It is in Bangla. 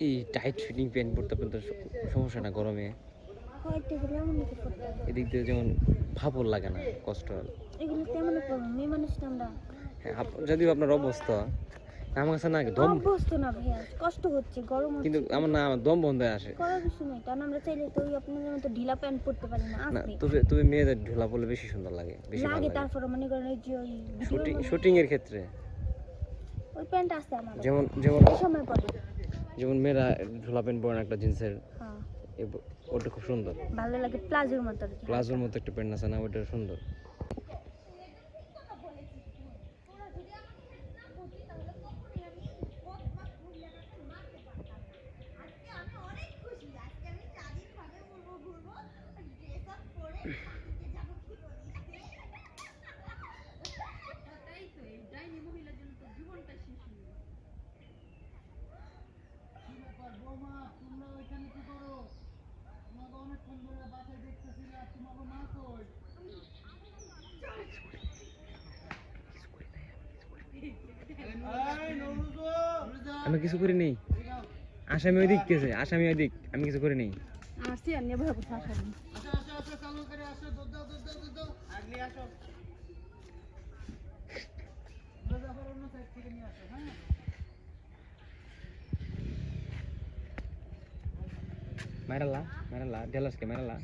এই টাইট ফিটিং প্যান্ট পরতে পরতে সমস্যা না গরমে? এদিক দিয়ে যেমন ভাপর লাগে না কষ্ট হয়। যদিও আপনার অবস্থা আমার কাছে না দম অভ্যস্ত না ভাইয়া কষ্ট হচ্ছে গরম কিন্তু আমার না আমার দম বন্ধ আসে। করার কিছু নেই কারণ আমরা চাইলে তো আপনাদের মতো ঢিলা প্যান্ট পরতে পারি না না তবে তবে মেয়েদের ঢোলা পড়লে বেশি সুন্দর লাগে বেশি লাগে তারপরে মনে করেন ওই যে ওই শুটিং শুটিং এর ক্ষেত্রে? ওই প্যান্ট আছে আমার। যেমন যেমন সময় পরে যেমন মেয়েরা ঢোলা প্যান্ট পরেন একটা জিন্সের হ্যাঁ। ওটা খুব সুন্দর। ভালো লাগে প্লাজোর মতো প্লাজোর মতো একটা প্যান্ট আছে না ওটা সুন্দর। আমি কিছু করি নেই। আসামি ওই দিক গেছে আসামি ওই দিক। আমি কিছু করি নেই। আসছি আর নেব ভাবো শাসানি Mérala, mérala, de las que mérala.